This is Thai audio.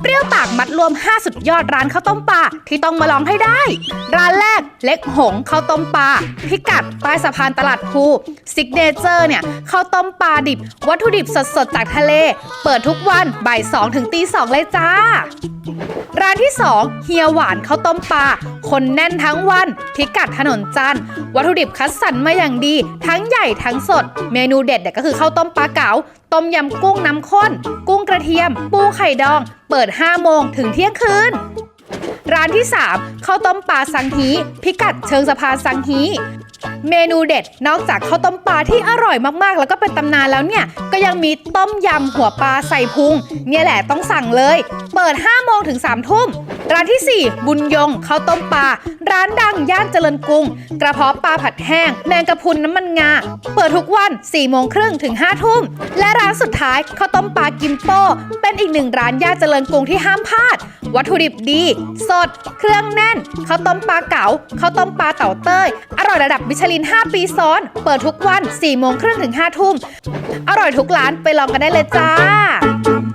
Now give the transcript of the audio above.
เปรี้ยวปากมัดรวม 5 สุดยอดร้านข้าวต้มปลาที่ต้องมาลองให้ได้ ร้านแรกเล็กหงข้าวต้มปลาพิกัดใต้สะพานตลาดภูซิกเนเจอร์เนี่ยข้าวต้มปลาดิบ วัตถุดิบสดๆจากทะเล เปิดทุกวันบ่ายสองถึงตีสองเลยจ้า ที่2เฮียหวานข้าวต้มปลาคนแน่นทั้งวันพิกัดถนนจันทร์วัตถุดิบคัดสรรมาอย่างดี ทั้งใหญ่ทั้งสด เมนูเด็ดเด็ดก็คือข้าวต้มปลาเก๋าต้มยำกุ้งน้ำข้น กุ้งกระเทียม ปูไข่ดอง เปิด 5 โมงถึงเที่ยงคืน ที่ 3ข้าวต้มปลาสังฮีพิกัดเชิงสะพานสังฮีเมนูเด็ดนอกจากข้าวต้มปลาที่อร่อยมากๆ แล้วก็เป็นตำนานแล้วเนี่ย ก็ยังมีต้มยำหัวปลาใส่พุง เนี่ยแหละต้องสั่งเลย เปิด 5 โมงถึง 3 ทุ่ม ร้านทีสี่ 4 บุญยงข้าวต้มปลาร้านดังย่านเจริญกรุง กระเพาะปลาผัดแห้ง แมงกะพรุนน้ำมันงา เปิดทุกวัน4โมงครึ่งถึง5ทุ่ม และร้านสุดท้ายข้าวต้มปลากิมโป้ เป็นอีกหนึ่งร้านย่านเจริญกรุงที่ห้ามพลาด วัตถุดิบดี สด เครื่องแน่นข้าวต้มปลาเก๋าข้าวต้มปลาเต่าเต้ย อร่อยระดับมิชลิน 5 ปีซ้อน เปิดทุกวัน4โมงครึ่งถึง5ทุ่ม อร่อยทุกร้านไปลองกันได้เลยจ้า